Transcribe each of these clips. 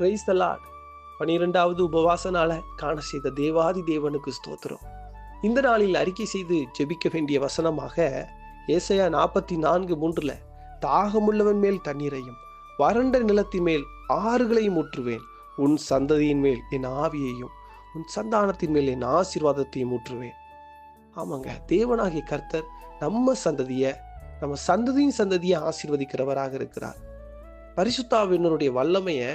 Praise the Lord பனிரெண்டாவது உபவாச நாளை காண செய்த தேவாதி தேவனுக்கு ஸ்தோத்திரம். இந்த நாளில் அறிக்கை செய்து ஜெபிக்க வேண்டிய வசனமாக ஏசையா நாற்பத்தி நான்கு மூன்றுல தாகமுள்ளவன் மேல் தண்ணீரையும் வறண்ட நிலத்தின் மேல் ஆறுகளையும் ஊற்றுவேன். உன் சந்ததியின் மேல் என் ஆவியையும் உன் சந்தானத்தின் மேல் என் ஆசீர்வாதத்தையும் ஊற்றுவேன். ஆமாங்க தேவனாகிய கர்த்தர் நம்ம சந்ததியை நம்ம சந்ததியின் சந்ததியை ஆசீர்வதிக்கிறவராக இருக்கிறார். பரிசுத்தாவினருடைய வல்லமையை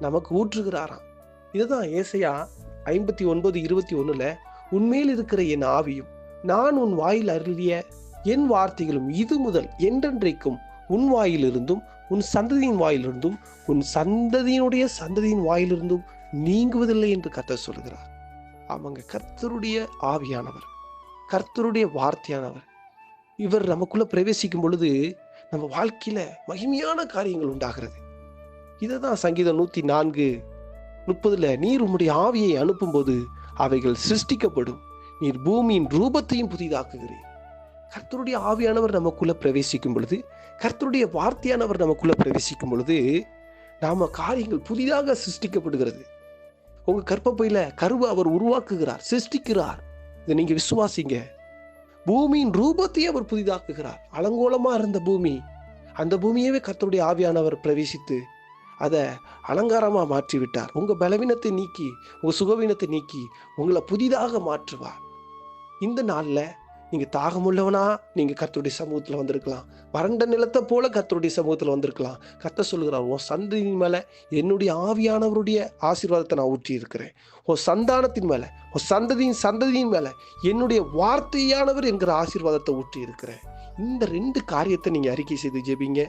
நமக்கு ஊற்றுகிறாராம். இதுதான் ஏசையா ஐம்பத்தி ஒன்பது இருபத்தி ஒன்றுல உன்மேல் இருக்கிற என் ஆவியும் நான் உன் வாயில் அருளிய என் வார்த்தைகளும் இது முதல் என்றென்றைக்கும் உன் வாயிலிருந்தும் உன் சந்ததியின் வாயிலிருந்தும் உன் சந்ததியினுடைய சந்ததியின் வாயிலிருந்தும் நீங்குவதில்லை என்று கர்த்தர் சொல்கிறார் அவங்க கர்த்தருடைய ஆவியானவர் கர்த்தருடைய வார்த்தையானவர். இவர் நமக்குள்ள பிரவேசிக்கும் பொழுது நம்ம வாழ்க்கையில மகிமையான காரியங்கள் உண்டாகிறது. இதை தான் சங்கீதம் நூற்றி நான்கு. முப்பதில் நீர் உம்முடைய ஆவியை அனுப்பும்போது அவைகள் சிருஷ்டிக்கப்படும். நீர் பூமியின் ரூபத்தையும் புதிதாக்குகிறீர். கர்த்தருடைய ஆவியானவர் நமக்குள்ளே பிரவேசிக்கும் பொழுது கர்த்தருடைய வார்த்தையானவர் நமக்குள்ளே பிரவேசிக்கும் பொழுது நாம் காரியங்கள் புதிதாக சிருஷ்டிக்கப்படுகிறது. உங்கள் கற்பப்பையில் கருவை அவர் உருவாக்குகிறார் சிருஷ்டிக்கிறார். இதை நீங்கள் விசுவாசிங்க. பூமியின் ரூபத்தை அவர் புதிதாக்குகிறார். அலங்கோலமாக இருந்த பூமி அந்த பூமியவே கர்த்தருடைய ஆவியானவர் பிரவேசித்து அதை அலங்காரமாக மாற்றி விட்டார் பலவீனத்தை நீக்கி உங்கள் சுகவீனத்தை நீக்கி உங்களை புதிதாக மாற்றுவார். இந்த நாளில் நீங்கள் தாகமுள்ளவனா நீங்கள் கத்தருடைய சமூகத்தில் வந்திருக்கலாம். வறண்ட நிலத்தை போல கர்த்தருடைய சமூகத்தில் வந்திருக்கலாம். கத்த சொல்லுகிறார் உன் சந்ததியின் மேலே என்னுடைய ஆவியானவருடைய ஆசீர்வாதத்தை நான் ஊற்றி இருக்கிறேன். உன் சந்தானத்தின் மேலே உன் சந்ததியின் சந்ததியின் மேலே என்னுடைய வார்த்தையானவர் என்கிற ஆசீர்வாதத்தை ஊற்றி இருக்கிறேன். இந்த ரெண்டு காரியத்தை நீங்கள் அறிக்கை செய்து ஜெபிங்க.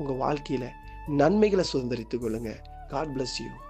உங்கள் வாழ்க்கையில் நன்மைகளை சுதந்திரித்துக் கொள்ளுங்க. God bless you